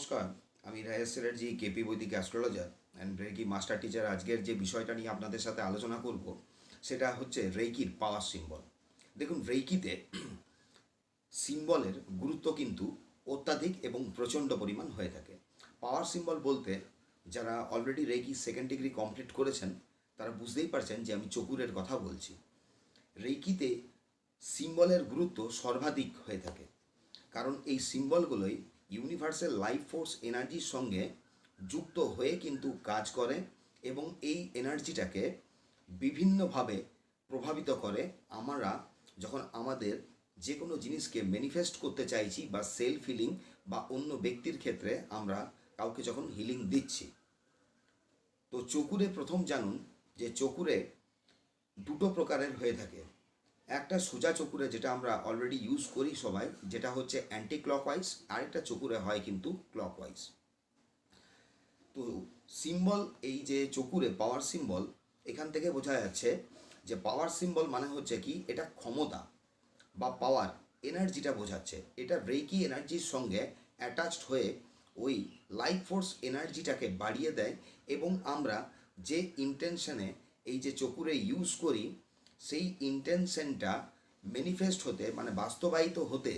নমস্কার, আমি Rayesh Chatterjee, K P Vedic astrologer and reiki master teacher আজকের যে বিষয়টা নিয়ে আপনাদের সাথে আলোচনা করব, সেটা হচ্ছে রেকির পাওয়ার সিম্বল দেখুন রেকিতে সিম্বলের গুরুত্ব কিন্তু অত্যাধিক এবং প্রচণ্ড পরিমাণ হয়ে থাকে। পাওয়ার সিম্বল বলতে যারা already reiki second degree complete করেছেন, তারা বুঝতেই পারছেন যে আমি চকুরের কথা বলছি। রেকিতে সিম্বলের গুরুত্ব সর্বাধিক হয়ে থাকে। কারণ এই সিম্বলগুলোই ইউনিভার্সাল লাইফ ফোর্স এনার্জির সঙ্গে যুক্ত হয়ে কিন্তু কাজ করে এবং এই এনার্জিটাকে বিভিন্নভাবে প্রভাবিত করে। আমরা যখন আমাদের যে কোনো জিনিসকে ম্যানিফেস্ট করতে চাইছি বা সেলফ হিলিং বা অন্য ব্যক্তির ক্ষেত্রে আমরা কাউকে যখন হিলিং দিচ্ছি, তো চকুরে প্রথম জানুন যে চকুরে দুটো প্রকারের হয়ে থাকে। একটা সোজা চকুরে যেটা আমরা অলরেডি ইউজ করি সবাই, যেটা হচ্ছে অ্যান্টি ক্লকওয়াইজ আরেকটা চকুরে হয় কিন্তু ক্লকওয়াইজ তো সিম্বল এই যে চকুরে পাওয়ার সিম্বল এখান থেকে বোঝা যাচ্ছে যে পাওয়ার সিম্বল মানে হচ্ছে কি? এটা ক্ষমতা বা পাওয়ার এনার্জিটা বোঝাচ্ছে। এটা ব্রেকি এনার্জির সঙ্গে অ্যাটাচড হয়ে ওই লাইফ ফোর্স এনার্জিটাকে বাড়িয়ে দেয় এবং আমরা যে ইন্টেনশনে এই যে চকুরে ইউজ করি সেই ইন্টেনশনটা ম্যানিফেস্ট হতে মানে বাস্তবায়িত হতে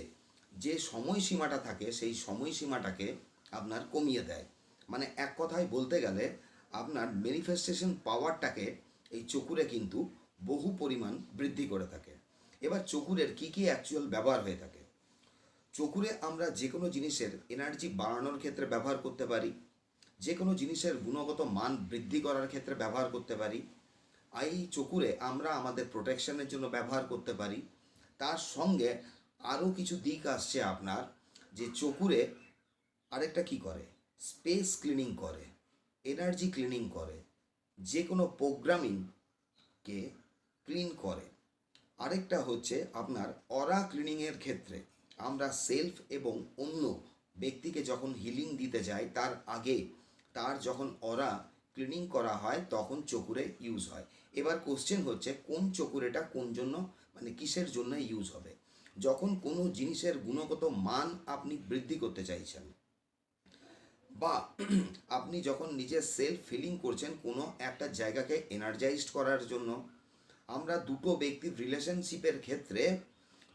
যে সময়সীমাটা থাকে, সেই সময়সীমাটাকে আপনার কমিয়ে দেয়। মানে এক কথায় বলতে গেলে, আপনার ম্যানিফেস্টেশন পাওয়ারটাকে এই চকুরে কিন্তু বহু পরিমাণ বৃদ্ধি করে থাকে। এবার চকুরের কী কী অ্যাকচুয়াল ব্যবহার হয়ে থাকে? চকুরে আমরা যে কোনো জিনিসের এনার্জি বাড়ানোর ক্ষেত্রে ব্যবহার করতে পারি যে কোনো জিনিসের গুণগত মান বৃদ্ধি করার ক্ষেত্রে ব্যবহার করতে পারি এই চকুরে আমরা আমাদের প্রোটেকশনের জন্য ব্যবহার করতে পারি। তার সঙ্গে আরও কিছু দিক আসছে আপনার, যে চকুরে আরেকটা কি করে? স্পেস ক্লিনিং করে এনার্জি ক্লিনিং করে যে কোনো প্রোগ্রামিংকে ক্লিন করে। আরেকটা হচ্ছে আপনার অরা ক্লিনিংয়ের ক্ষেত্রে, আমরা সেলফ এবং অন্য ব্যক্তিকে যখন হিলিং দিতে যাই তার আগে, তার যখন অরা ক্লিনিং করা হয় তখন চকুরে ইউজ হয়। এবার কোশ্চেন হচ্ছে, কোন চকুরেটা কোন জন্য মানে কিসের জন্য ইউজ হবে? যখন কোনো জিনিসের গুণগত মান আপনি বৃদ্ধি করতে চাইছেন, বা আপনি যখন নিজের সেলফ ফিলিং করছেন কোনো একটা জায়গাকে এনার্জাইজড করার জন্য, আমরা দুটো ব্যক্তির রিলেশনশিপের ক্ষেত্রে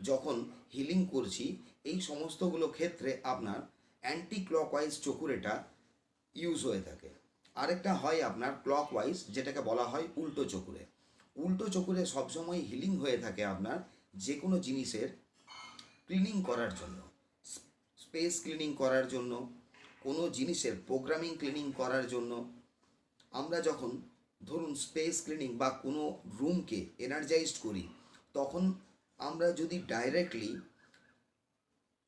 যখন হিলিং করছি, এই সমস্তগুলো ক্ষেত্রে আপনার অ্যান্টি ক্লকওয়াইজ চকুরেটা ইউজ হয়ে থাকে। আরেকটা হয় আপনার ক্লকওয়াইজ যেটাকে বলা হয় উল্টো চকুরে। উল্টো চকুরে সবসময় হিলিং হয়ে থাকে আপনার যে কোনো জিনিসের ক্লিনিং করার জন্য। স্পেস ক্লিনিং করার জন্য, কোনো জিনিসের প্রোগ্রামিং ক্লিনিং করার জন্য। আমরা যখন ধরুন স্পেস ক্লিনিং বা কোনো রুমকে এনার্জাইজড করি, তখন আমরা যদি ডাইরেক্টলি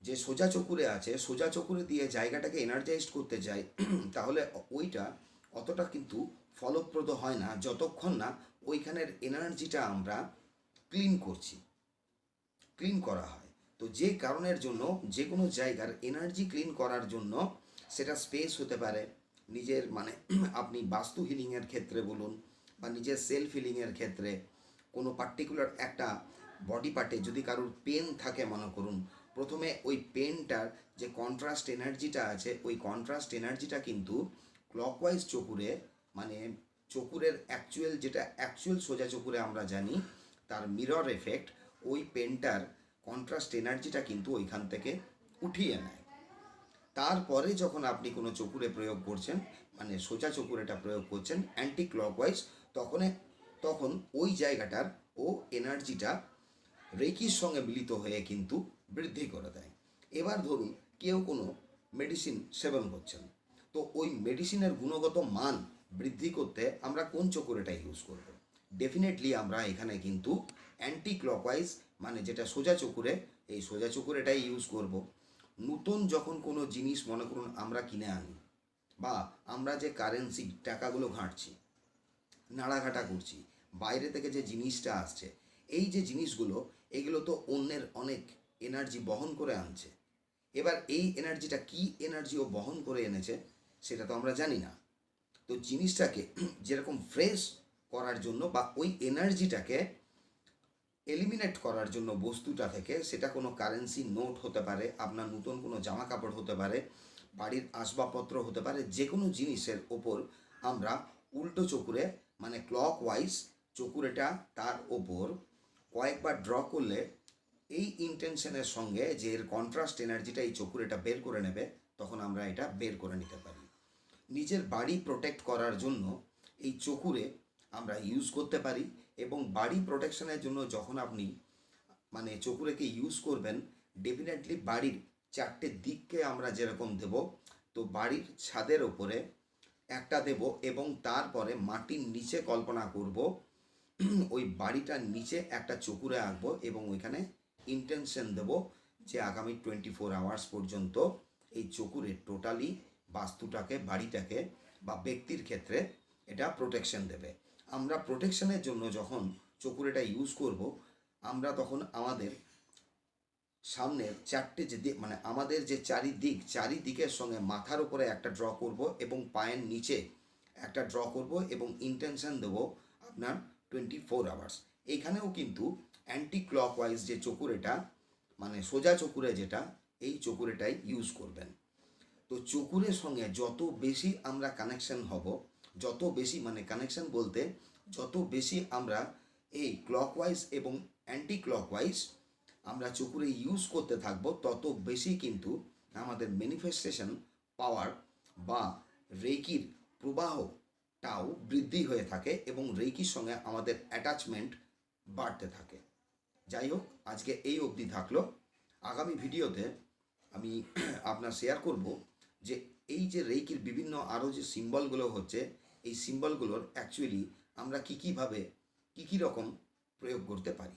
যে সোজা চকুরে আছে, সোজা চকুরে দিয়ে জায়গাটাকে এনার্জাইজড করতে যাই তাহলে ওইটা অতটা কিন্তু ফলপ্রদ হয় না, যতক্ষণ না ওইখানের এনার্জিটা আমরা ক্লিন করছি, ক্লিন করা হয়। তো যে কারণের জন্য যে কোনো জায়গার এনার্জি ক্লিন করার জন্য সেটা স্পেস হতে পারে। নিজের মানে আপনি বাস্তু হিলিংয়ের ক্ষেত্রে বলুন বা নিজের সেলফ হিলিংয়ের ক্ষেত্রে কোনো পার্টিকুলার একটা বডি পার্টে যদি কারোর পেন থাকে মনে করুন, প্রথমে ওই পেনটার যে কন্ট্রাস্ট এনার্জিটা আছে, ওই কন্ট্রাস্ট এনার্জিটা কিন্তু ক্লকওয়াইজ চকুরে মানে চকুরের অ্যাকচুয়াল যেটা অ্যাকচুয়াল সোজা চকুরে আমরা জানি, তার মিরর এফেক্ট ওই পেনটার কন্ট্রাস্ট এনার্জিটা কিন্তু ওইখান থেকে উঠিয়ে নেয়। তারপরে যখন আপনি কোনো চকুরে প্রয়োগ করছেন মানে সোজা চকুরেটা প্রয়োগ করছেন অ্যান্টি ক্লকওয়াইজ তখন তখন ওই জায়গাটার ও এনার্জিটা রেকির সঙ্গে মিলিত হয়ে কিন্তু বৃদ্ধি করে দেয়। এবার ধরুন কেউ কোনো মেডিসিন সেবন করছেন। তো ওই মেডিসিনের গুণগত মান বৃদ্ধি করতে আমরা কোন চকুরেটা ইউজ করব? ডেফিনেটলি আমরা এখানে কিন্তু অ্যান্টি ক্লকওয়াইজ মানে যেটা সোজা চকুরে, এই সোজা চকুরেটাই ইউজ করব। নতুন যখন কোনো জিনিস, মনে করুন আমরা কিনে আনি, বা আমরা যে কারেন্সি টাকাগুলো ঘাঁটছি, নাড়াঘাটা করছি, বাইরে থেকে যে জিনিসটা আসছে, এই যে জিনিসগুলো, এগুলো তো অন্যের অনেক এনার্জি বহন করে আনছে। এবার এই এনার্জিটা কি এনার্জি ও বহন করে এনেছে সেটা তো আমরা জানি না। তো জিনিসটাকে যেরকম ফ্রেশ করার জন্য বা ওই এনার্জিটাকে এলিমিনেট করার জন্য বস্তুটা থেকে সেটা কোনো কারেন্সি নোট হতে পারে, আপনার নতুন কোনো জামা কাপড় হতে পারে, বাড়ির আসবাবপত্র হতে পারে যে কোনো জিনিসের ওপর আমরা উল্টো চকুরে মানে ক্লক ওয়াইজ চকুরেটা তার ওপর কয়েকবার ড্র করলে এই ইন্টেনশনের সঙ্গে যে এর কন্ট্রাস্ট এনার্জিটা এই চকুরেটা বের করে নেবে, তখন আমরা এটা বের করে নিতে পারি। নিজের বাড়ি প্রোটেক্ট করার জন্য এই চকুরে আমরা ইউজ করতে পারি এবং বাড়ি প্রোটেকশনের জন্য যখন আপনি মানে চকুরেকে ইউজ করবেন ডেফিনেটলি বাড়ির চারটে দিককে আমরা যেরকম দেব, তো বাড়ির ছাদের ওপরে একটা দেব এবং তারপরে মাটির নিচে কল্পনা করব, ওই বাড়িটার নিচে একটা চকুরে আঁকবো এবং ওইখানে ইন্টেনশন দেব যে আগামী টোয়েন্টি ফোর আওয়ার্স পর্যন্ত এই চকুরে টোটালি বাস্তুটাকে, বাড়িটাকে বা ব্যক্তির ক্ষেত্রে এটা প্রোটেকশন দেবে। আমরা প্রোটেকশনের জন্য যখন চকুরেটা ইউজ করব, আমরা তখন আমাদের সামনের চারটে যে দিক মানে আমাদের যে চারিদিক, চারিদিকের সঙ্গে মাথার উপরে একটা ড্র করব এবং পায়ের নিচে একটা ড্র করব এবং ইন্টেনশন দেব আপনার টোয়েন্টি ফোর আওয়ার্স এইখানেও কিন্তু অ্যান্টি ক্লক ক্লকওয়াইজ যে চকুরেটা মানে সোজা চকুরে যেটা, এই চকুরেটাই ইউজ করবেন। তো চকুরের সঙ্গে যত বেশি আমরা কানেকশন হব, যত বেশি মানে কানেকশন বলতে যত বেশি আমরা এই ক্লকওয়াইজ এবং অ্যান্টি ক্লকওয়াইজ আমরা চকুরে ইউজ করতে থাকব, তত বেশি কিন্তু আমাদের ম্যানিফেস্টেশন পাওয়ার বা রেকির প্রবাহটাও বৃদ্ধি হয়ে থাকে এবং রেকির সঙ্গে আমাদের অ্যাটাচমেন্ট বাড়তে থাকে। যাই হোক, আজকে এই অবধি থাকল। আগামী ভিডিওতে আমি আপনার শেয়ার করব যে এই যে রেইকির বিভিন্ন আরও যে সিম্বলগুলো হচ্ছে, এই সিম্বলগুলোর অ্যাকচুয়ালি আমরা কী কীভাবে কী কী রকম প্রয়োগ করতে পারি?